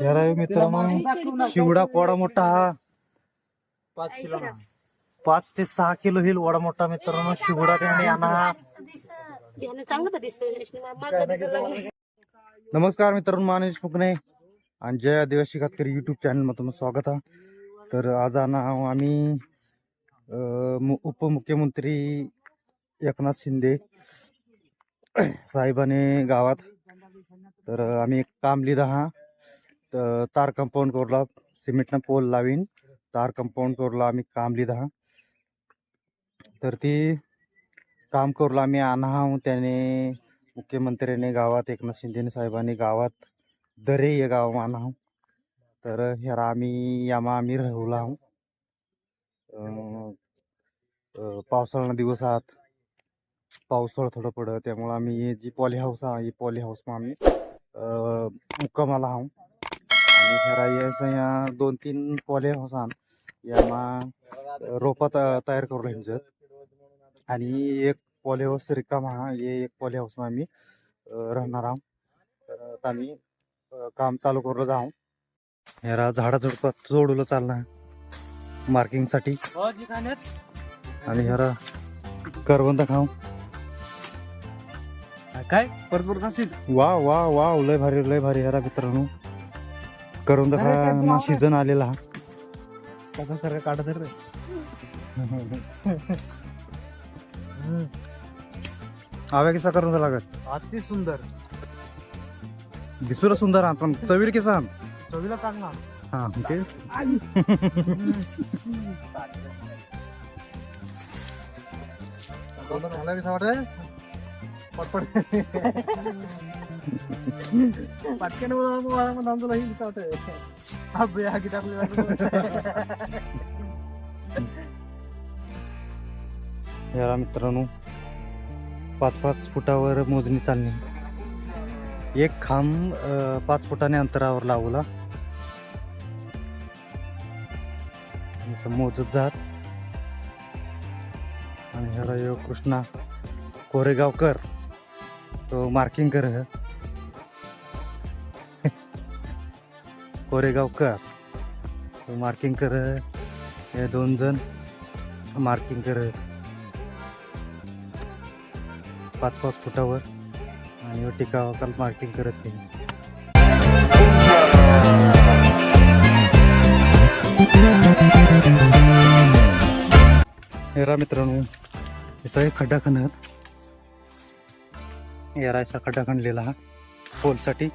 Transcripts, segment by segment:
याला मित्रांनो शिवडा कोडा मोठा हा. पाच किलो ना. पाच ते सहा किलो हिल वडा मोठा मित्रांनो. शिवडा त्याने आणा. नमस्कार मित्रांनो मानेश मुकणे आणि जय आदिवासी खातकरी युट्यूब चॅनलमध्ये तुमचं स्वागत आहे तर आज आणा आम्ही उपमुख्यमंत्री एकनाथ शिंदे साहेबाने गावात. तर आम्ही एक काम लिहिलं हा. तर तार कंपाऊंड कोरला सिमेंटनं पोल लावीन. तार कंपाऊंड कोरला आम्ही काम लिहिलं तर ती काम कोरला आम्ही आणा त्याने मुख्यमंत्र्याने गावात एकनाथ शिंदेने साहेबांनी गावात दरे या गाव आणा तर ह्याला आम्ही यामा आम्ही राहूला आहो पावसाळा दिवस आहात पावसाळा थोडं पडत. त्यामुळं आम्ही जी पॉली हाऊस आहे ही पॉली हाऊसमा आम्ही मुक्कामाला आहोत आणि ह्याला यायचं या दोन तीन पॉली हाऊस आण यामा रोपा तयार करू ह्यांचं आणि एक पॉली हाऊस रिकामा हा हे एक पॉली हाऊसमा आम्ही राहणार आहोत. तर आता आम्ही काम चालू करू जाऊ. ह्याला झाडा झुडपात जोडूला चालणार. मार्किंगसाठी हो? आणि ह्याला करवंद खाऊ. काय? परत परत असेल वा वा वा लय भारी लय भारी ह्याला मित्रांनो. करवंद खा ना सीझन आलेला हा. कसा सारखं काढत रे. आव्या किसा करून लागत. अति सुंदर. दिसूला सुंदर हा पण चवीर किसा. चवीला चांगला हा. ओके. मला कसं वाटत पटपट. पटकन मला मग तुला ही कसं वाटत. मित्रांनो पाच पाच फुटावर मोजणी चालली. एक खांब पाच फुटाने अंतरावर लावला. असं मोजत जात. आणि ह्याला यो कृष्णा कोरेगावकर. तो मार्किंग कर. कोरेगावकर मार्किंग कर. हे दोन जण मार्किंग कर. पाच पाच फुटावर आणि टिकावाकाल मार्किंग करत नाही. हेरा मित्रांनो हे एक खड्डा खणत हेरायचा खड्डा खणलेला हा पोलसाठी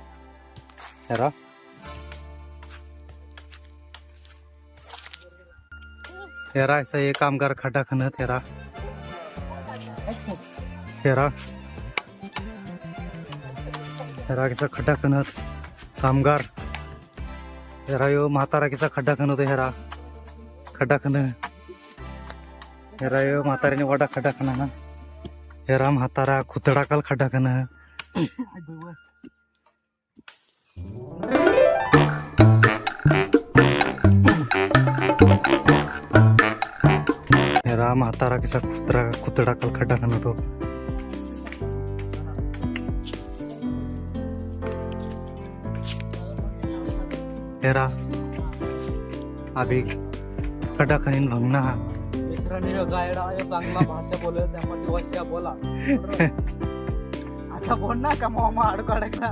हेरा हेरा असा एक कामगार खड्डा खणत हेरा हेरा हेरा कसा खड्डा खणत कामगार. हेरा यो म्हातारा कसा खड्डा खणत हेरा खड्डा खण हेरा यो म्हाताऱ्याने वाडा खड्डा खणा ना. हेरा म्हातारा खुतडाकाल खड्डा खण म्हातारा कसा कुत्रा खुतडाकाल खड्डा तो हेरा अभी खड्डा खणीन भंगना मित्रांनी चांगला भाषा बोलत त्यामध्ये वश्या बोला आता बोल ना का मामा अडकू अडकला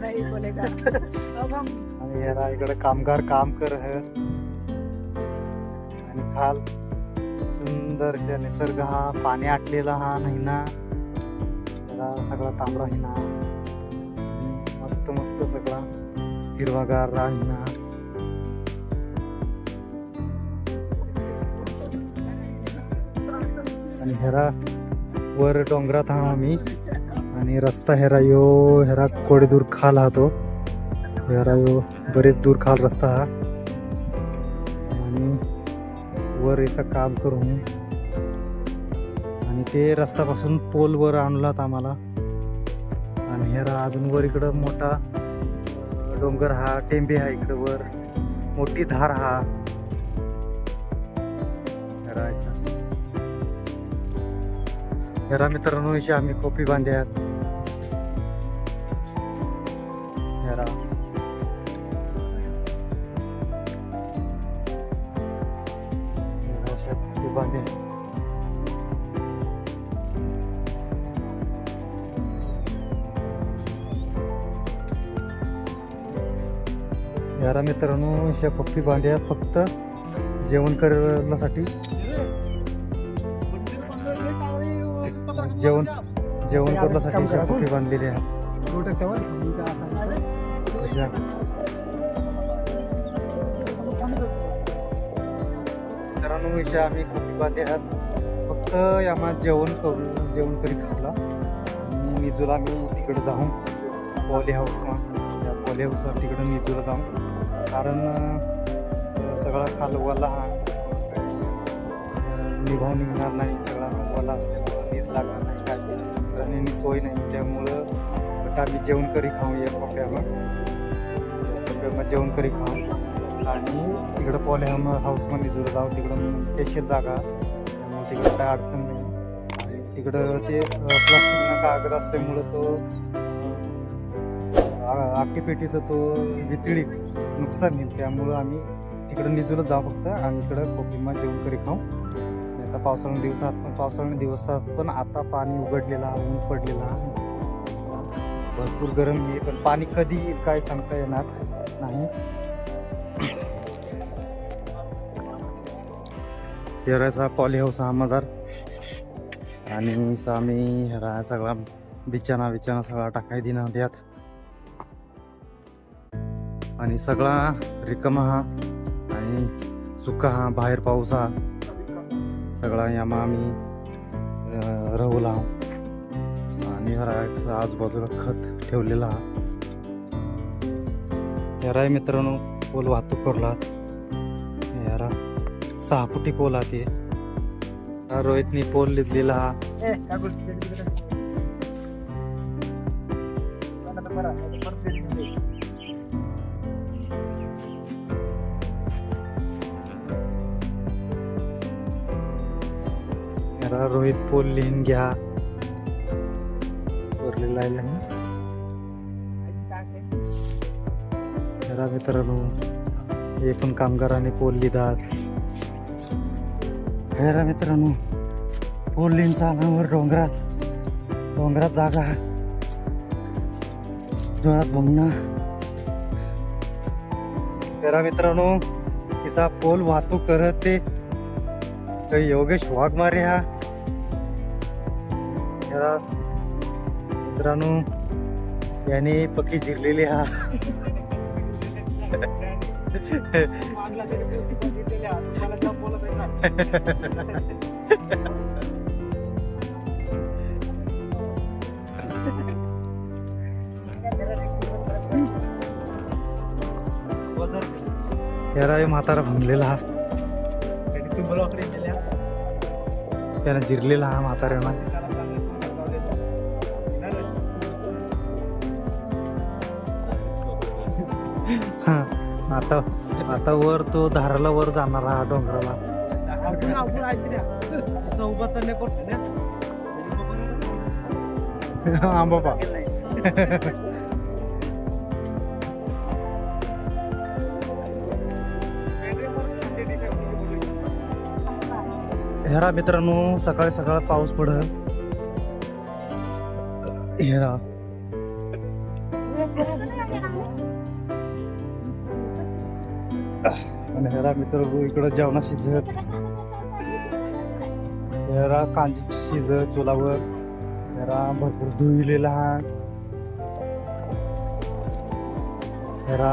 नाही बोलेगा आणि इकडे कामगार काम कर है आणि खाल निसर्ग हा पाणी आटलेला हा नाही ना त्याला सगळा तांबडा हिना. मस्त मस्त सगळा हिरवागार राहिना आणि हेरा वर डोंगरात हा आम्ही. आणि रस्ता हेरा यो हेरा कोडे दूर खाल हा तो. हेरा यो बरेच दूर खाल रस्ता हा. वर याचं काम करून आणि ते रस्त्यापासून पोल वर आणलात आम्हाला. आणि हेरा अजून वर इकडं मोठा डोंगर हा टेंबे हा इकडं वर. मोठी धार हा. राहायचा याचा. मित्रांनो इथे आम्ही खोपी बांध्यात मित्रांनो अशा पप्पी बांध्या फक्त जेवण करण्यासाठी जेवण जेवण करण्यासाठी अशा पप्पी बांधलेली आहे अशा. मित्रांनो अशा आम्ही पप्पी बांधले आहात. फक्त यामा जेवण करून जेवण करी खावला आणि निजूला आम्ही तिकडे जाऊन पॉली हाऊसमा त्या पॉली हाऊसवर तिकडे निजूला जाऊन कारण सगळा खाल वाला हा निभाव निघणार नाही सगळा वाला असल्यामुळं नीच लागणार नाही काय रनिंगनी सोय नाही त्यामुळं आम्ही जेवण करी खाऊ या पप्प्यावर पप्प्यावर जेवण करी खाऊ. आणि तिकडं पॉली हाऊसमध्ये निजूला जाऊ तिकडं स्पेशल जागा. त्यामुळे तिकडं काय अडचण नाही. आणि तिकडं ते प्लास्टिकनं कागद असल्यामुळं तो आखी पेटीचं तो वितळी नुकसान येईल त्यामुळं आम्ही तिकडं निजूला जाऊ फक्त आणि इकडं कोपिमा जेवण करी खाऊ. आता पावसाळ्या दिवसात पण पावसाळ्या दिवसात पण आता पाणी उघडलेलं ऊन पडलेला. भरपूर गरम आहे पण पाणी कधी येईल काय सांगता येणार नाही. हेरायचा पॉली हाऊस हो हा मजार आणि सा आम्ही ह्याला सगळा बिचाना बिचाना सगळा टाकाय दिना द्यात आणि सगळा रिकमा हा आणि सुका हा बाहेर पाऊस हा सगळा यामा आम्ही राहूला रवला आणि आजूबाजूला खत ठेवलेला हा. यारा मित्रांनो पोल वाहतूक करला. यारा सहा फुटी पोल हा ते. रोहितनी पोल लिहिलेला हा. मोहित पोल लिहून घ्या. वरलेला आहे मित्रांनो हे पण कामगारांनी पोल लिहितात. यारा मित्रांनो पोल लिहून चालण्यावर डोंगरात डोंगरात जागा. जोरात बघणं यारा मित्रांनो तिचा पोल वाहतूक करत ते योगेश वाघमारे हा. याला मित्रांनो याने पक्की जिरलेली हा. हे म्हातारा भंगलेला हा. त्यानं जिरलेला हा म्हाताऱ्यानं. आता आता वर तो धाराला वर जाणार हा डोंगराला. हा बाबा. हेरा मित्रांनो सकाळी सकाळ पाऊस पड हेरा आणि हेरा मित्र इकडं जेवणा शिजत हेरा कांजी शिजत चुलावर हेरा भरपूर धुईलेला हा हेरा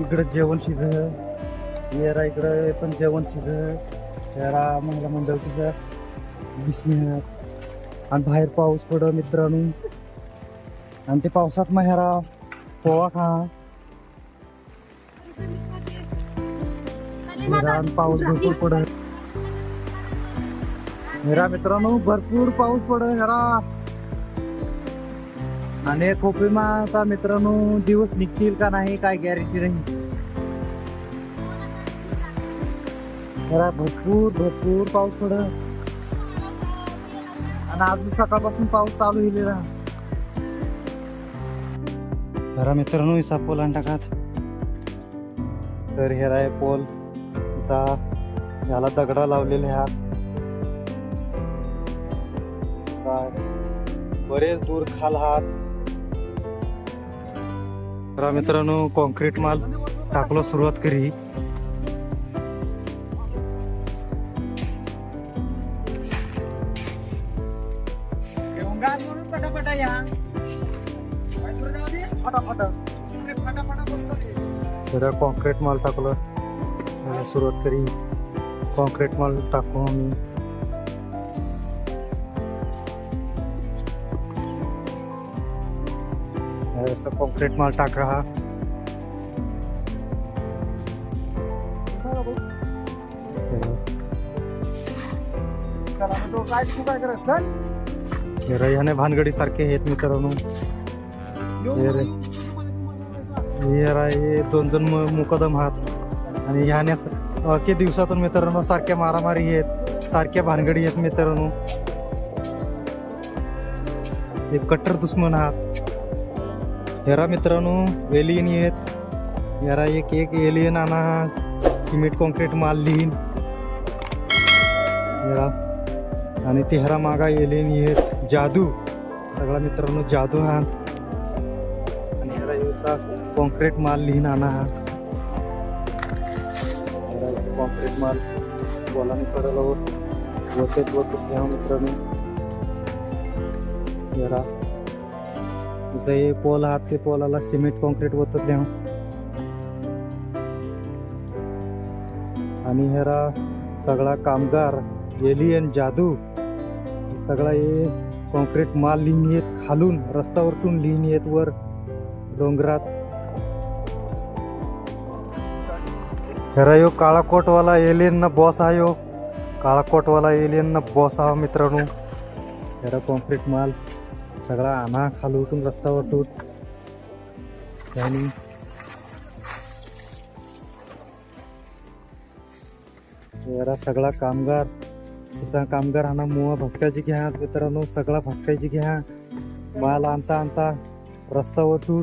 इकडं जेवण शिजत येरा इकडं पण जेवण शिजत हेरा महिला मंडळ तिथं दिसण्यात आणि बाहेर पाऊस पड मित्रांनो आणि ते पावसात मग हेरा पोवा खा पाऊस भरपूर पडत हेरा मित्रांनो भरपूर पाऊस पडत हेरा आणि खोपीमा आता मित्रांनो दिवस निघतील का नाही काय गॅरंटी नाही. जरा भरपूर भरपूर पाऊस पडत आणि अजून सकाळपासून पाऊस चालू येईल जरा मित्रांनो इसा पोल टाकात तर हेरा आहे पोल इसा याला दगडा लावलेले ह्यात बरेच दूर खाल हात मित्रांनो कॉन्क्रीट माल टाकलो सुरुवात करी. तर कॉन्क्रीट माल टाकलं. सुरुवात करी. कॉन्क्रीट माल टाकून असं कॉन्क्रीट माल टाका. हा काय तू काय करत चल. हे रह्याने भानगडी सारखे आहेत मित्रांनो हेरा रे. हे दोन जण मुकदम आहात. आणि ह्याने स- दिवसातून मित्रांनो सारख्या मारामारी आहेत सारख्या भानगडी आहेत मित्रांनो. हे कट्टर दुश्मन आहात. हेरा मित्रांनो एलियन आहेत. यारा एक एक एलियन आणा. सिमेंट कॉन्क्रीट माल लिहीन. हेरा आणि तेहरा मागा एलियन आहेत. जादू. सगळा मित्रांनो जादू आहात. आणि ह्याला युसा कॉन्क्रीट माल लिहून आणा. कॉन्क्रीट माल बोलाने करायला वतेत वतत घ्या मित्रांनो. जरा. जसं हे पोल आहात ते पोलाला सिमेंट कॉन्क्रीट वतत घ्या आणि ह्याला सगळा कामगार एलियन जादू. सगळा हे कॉन्क्रीट माल लिहिणी येत खालून रस्त्यावरतून लिहिणी येत वर. डोंगरात यो काळा कोटवाला एलियन ना बॉस आहे हो. यो काळा कोटवाला एलियन ना बॉस हा हो मित्रांनो. खरा कॉन्क्रीट माल. सगळा आणा रस्त्यावर तूट आणि यारा सगळा कामगार तसा कामगार हा मुवा भसकायची घ्या मित्रांनो. सगळा भसकायची घ्या. माल आणता आणता रस्ता येतो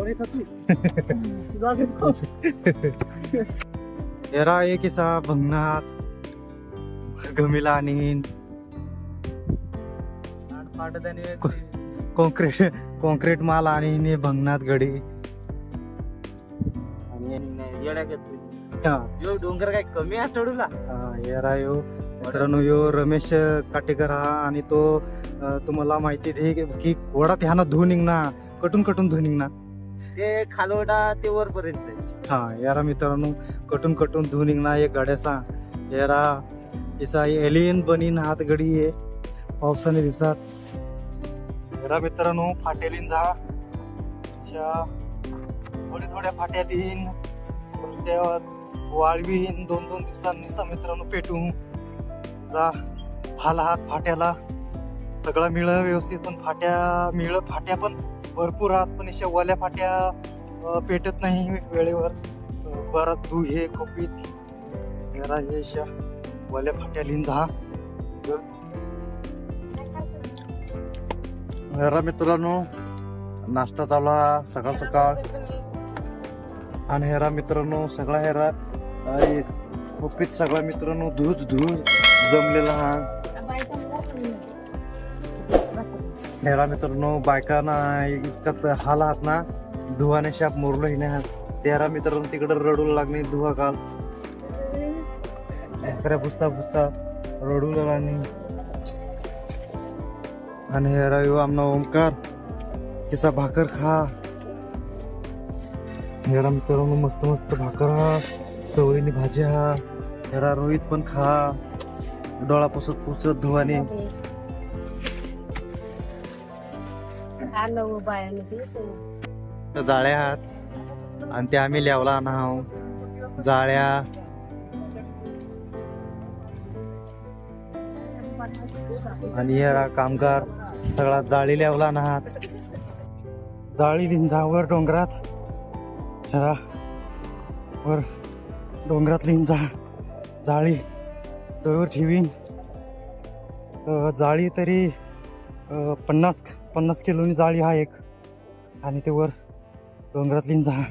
तुला बी. आवडे का तू? तुझा बी खाऊ. एरा एक इसा भंगणात गमीला आणीन कॉन्क्रीट कॉन्क्रीट माल आणीन हे भंगणात गडी आणि डोंगर काय कमी आहे चढूला एरा यो मित्रांनो यो रमेश काटेकर हा आणि तो तुम्हाला माहिती दे की घोडा ह्यानं धुवून निघना कटून कटून धुवून निघना ते खालोडा ते वरपर्यंत हा यारा मित्रांनो कटून कटून धुवून निघणार एक गाड्याचा. यारा तिचा एलियन बनीन हात गडी आहे. पावसाने दिवसात. यारा मित्रांनो फाटेलीन जा. थोड्या थोड्या फाट्यात येईन. त्या वाळवीन. दोन दोन दिवसांनी सा मित्रांनो पेटून. जा. फाल हात फाट्याला. सगळं मिळ व्यवस्थित पण फाट्या मिळ फाट्या पण भरपूर आहात पण अशा वल्या फाट्या पेटत नाही वेळेवर. बरंच बराच धू हे खोपीत जरा हे अशा वाल्या फाट्या लिहिन जा जरा मित्रांनो नाश्ता चालला सकाळ सकाळ. आणि हेरा मित्रांनो सगळा हेरा एक खोपीत सगळा मित्रांनो धूज धूज जमलेला हा. हेरा मित्रांनो बायकांना इतका हाल आहात ना. धुवाने शाप मोरलो हिने हात तेरा मित्रांनो तिकडे रडू लागणे धुवा काल. खऱ्या पुसता पुसता रडू लागणे आणि हेरा यो आमना ओमकार तिचा भाकर खा. हेरा मित्रांनो मस्त मस्त भाकर हा. चवळीनी भाजी हा. हेरा रोहित पण खा. डोळा पुसत पुसत धुवाने आलं बायामध्ये जाळ्या आहात आणि ते आम्ही लेवला नाव जाळ्या. आणि हे कामगार. सगळा जाळी लेवला नाहात. जाळी लिंजावर डोंगरात. ह्या वर डोंगरात लिंजा. जाळी. तळवर ठेवीन. जाळी तरी पन्नास पन्नास किलोनी जाळी हा एक. आणि ते वर डोंगरातली जा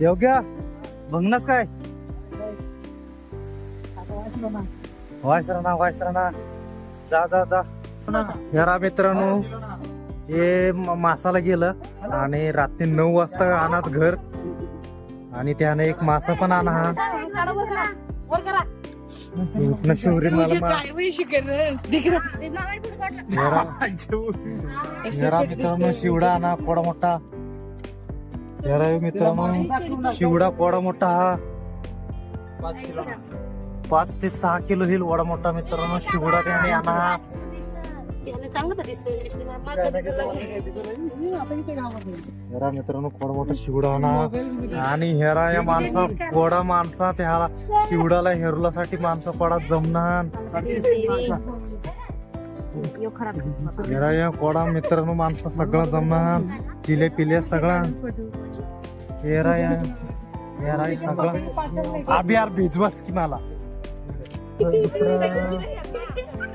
योग्य भंगनास काय? वायसरा ना. वायसरा ना. जा जा जा. जरा मित्रांनो हे मासाला गेलं आणि रात्री नऊ वाजता आणत घर. आणि त्याने एक मासा पण आणा. हा काढा वर शिवरी मला मित्रांनो शिवडा आणा पोडा मोठा. जरा मित्रांनो शिवडा पोडा मोठा हा. पाच ते सहा किलो होईल वडा मोठा मित्रांनो शिवडा त्याने आणा. चांगलं मित्रांनो पोडा मोठा शिवडा आणा आणि हेरा या माणसा पोडा माणसा त्याला शिवडाला हेरलासाठी माणसं पडा जमणार. हेरा या कोडा मित्रांनो माणसं सगळं जमणार. चिले पिले सगळा. हेरा या हेरा सगळं. आबी यार भिजवस की मला.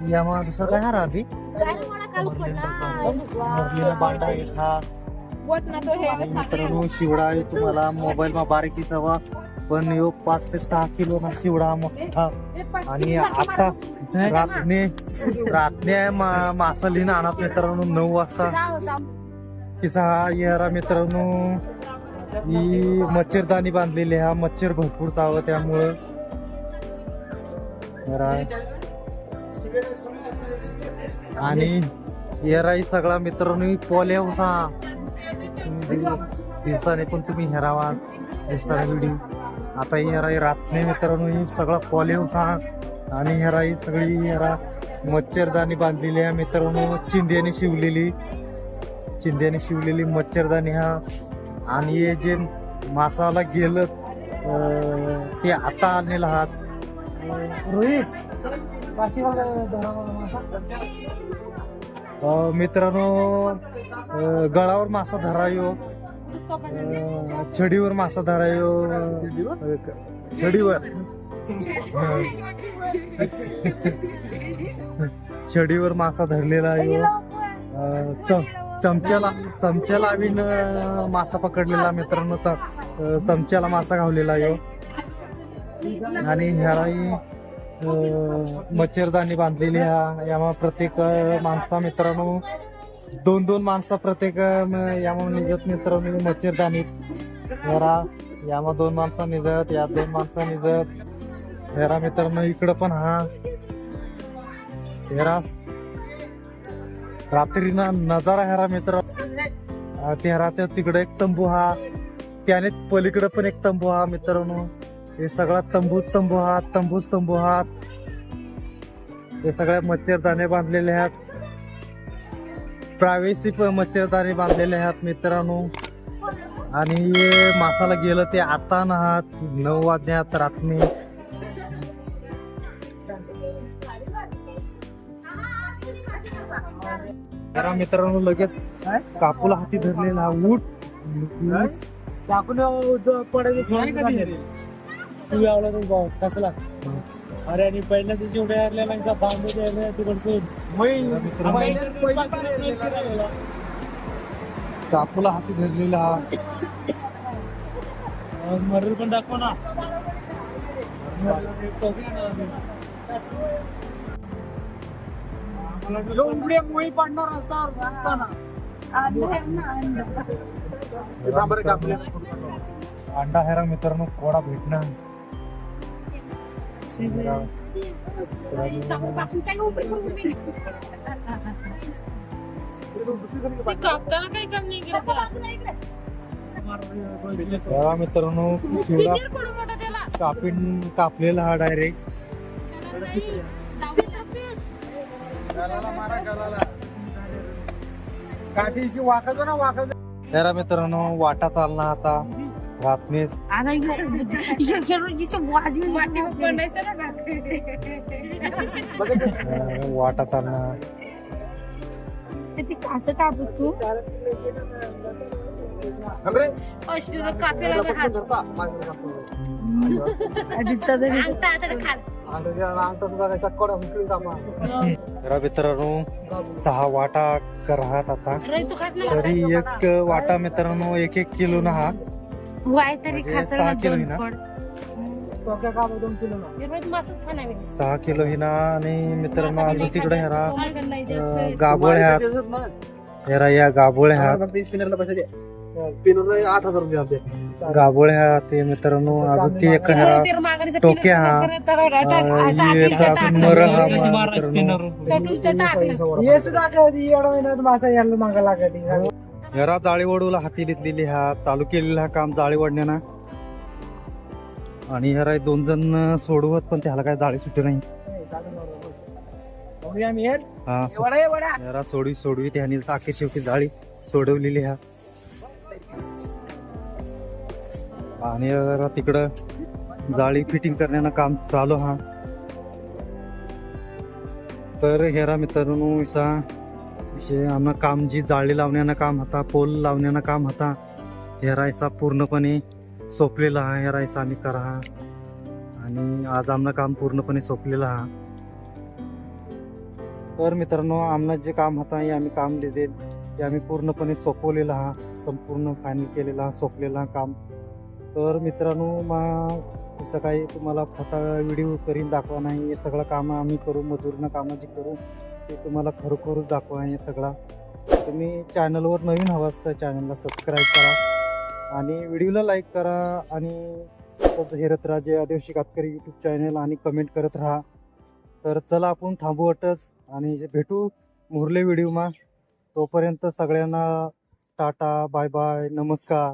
यामा दुसरं काय हा अभि बांडा येत हा आणि मित्रांनो शिवडा आहे तुम्हाला. मोबाईल मा बारीकी सवा पण यो पाच ते सहा किलो ना शिवडा मोठा. आणि आता रातने रातने मा- मासा लिहिणं आणत मित्रांनो नऊ वाजता. किसा हा येरा मित्रांनो. ही मच्छरदाणी बांधलेली हा मच्छर भरपूर चावं त्यामुळं. आणि हेराई सगळा मित्रांनी ही पॉल उसा. दिवसाने पण तुम्ही हेरावा. दिवसाने व्हिडिओ आता हेराई हेरा ही रातने मित्रांनो सगळा पॉल उसा. आणि हेराई सगळी हेरा मच्छरदाणी बांधलेली आहे मित्रांनो. चिंध्याने शिवलेली. चिंध्याने शिवलेली मच्छरदाणी हा. आणि हे जे मासाला गेलं ते आता आणलेलं आहात. रोहित मित्रांनो गळावर मासा धरायो अं, छडीवर मासा धरायो छडीवर छडीवर मासा धरलेला आहे ह्यो. चम चमच्याला चमच्याला आम्ही न- मासा पकडलेला मित्रांनो च- चमच्याला मासा घावलेला आहे हो. आणि ह्यालाही मच्छरदाणी बांधलेली हा. यामा प्रत्येक माणसा मित्रांनो दोन दोन माणसा प्रत्येक यामा निजत मित्रांनो मच्छरदाणी घरा. यामा दोन माणसा निजत या दोन माणसा निजत. हेरा मित्रांनो इकडं पण हा. हेरा रात्रीना नजारा हेरा मित्र तेरा त्या तिकडे एक तंबू हा. त्याने पलीकडे पण एक तंबू हा मित्रांनो. हे सगळा तंबू तंबू हा तंबूच तंबू हा हे सगळ्या मच्छरदाणे बांधलेले आहेत. प्रायव्हेसी पण मच्छरदाणे बांधलेले आहेत मित्रांनो. आणि हे मासाला गेलं ते आता ना आहात नऊ वाजण्यात रात्री. जरा मित्रांनो लगेच कापूला हाती धरलेला हा ऊट. ऊट टाकून पडायचं तू यावला तो बॉस कसला? अरे आणि पहिल्या दिवशी उड्या एअरलाईनचा बांबू द्यायला तिकडचे कापूला हाती धरलेला. हा मरेल पण दाखव ना. पडणार अंडा हेरा मित्रांनो कोडा भेटणार. काय काम नाही मित्रांनो त्याला कापीन कापलेला हा डायरेक्ट काठीशी वाकतो ना वाकतो तेरा मित्रांनो वाटा चालना आता रात्रीच वाटा चालणार. असं कापू तू. आता खाल. तेरा मित्रांनो सहा वाटा राहत आता. तू तरी एक वाटा मित्रांनो एक एक किलो ना हा वाय तरी म्हणजे खासर सहा किलो दोन आहे ना? फळ टोक्या का दोन किलो ना. रोज मासच खाणार मी. सहा किलो हिना आणि मित्रांनो मासा अजून नाही तिकडे ह्याला अं. गाभोळ ह्यात ह्याला या गाभोळ ह्यात स्पिनरला पैसे दे. स्पिनरला आठ हजार रुपये आपले गाभोळ ह्या ते मित्रांनो. अजून ते एक ह्याला किलो हा. ही. मर हा मित्रांनो. हे सुद्धा कधी एवढा महिन्यात मासा यायला मागा लागत ह्याला जाळीवडूला हाती घेतलेली ह्या चालू केलेलं हा काम जाळीवडण्यानं. आणि ह्याला दोन जण सोडवत पण त्याला काय जाळी सुटे नाही. हा सोडवी सोडवी त्याने साखी शेवटी जाळी सोडवलेली ह्या आणि तिकडं जाळी फिटिंग करण्यानं काम चालू हा. तर हेरा मित्रांनो इसा असे आम्हा काम जी जाळी लावण्यानं काम होता पोल लावण्यानं काम होता हे रायसा पूर्णपणे सोपलेला हा हे रायसा आम्ही करा आणि आज आमनं काम पूर्णपणे सोपलेलं हा. तर मित्रांनो आमनं जे काम होता हे आम्ही काम लिहिले ते आम्ही पूर्णपणे सोपवलेलं हा संपूर्ण फायनल केलेला हा सोपलेला काम. तर मित्रांनो मा सकाळी तुम्हाला फोटा व्हिडिओ करीन दाखवा नाही हे सगळं कामं आम्ही करू मजुरीनं कामं जी करू ते तुम्हाला खरोखरच दाखवा हे सगळा. तुम्ही चॅनलवर नवीन हवा असतं चॅनलला सबस्क्राईब करा. आणि व्हिडिओला लाईक करा आणि तसंच हेरत राहा जे आदिवासी कातकरी यूट्यूब चॅनल आणि कमेंट करत राहा. तर चला आपण थांबू वाटच आणि जे भेटू मुरले व्हिडिओमा तोपर्यंत सगळ्यांना टाटा बाय बाय नमस्कार.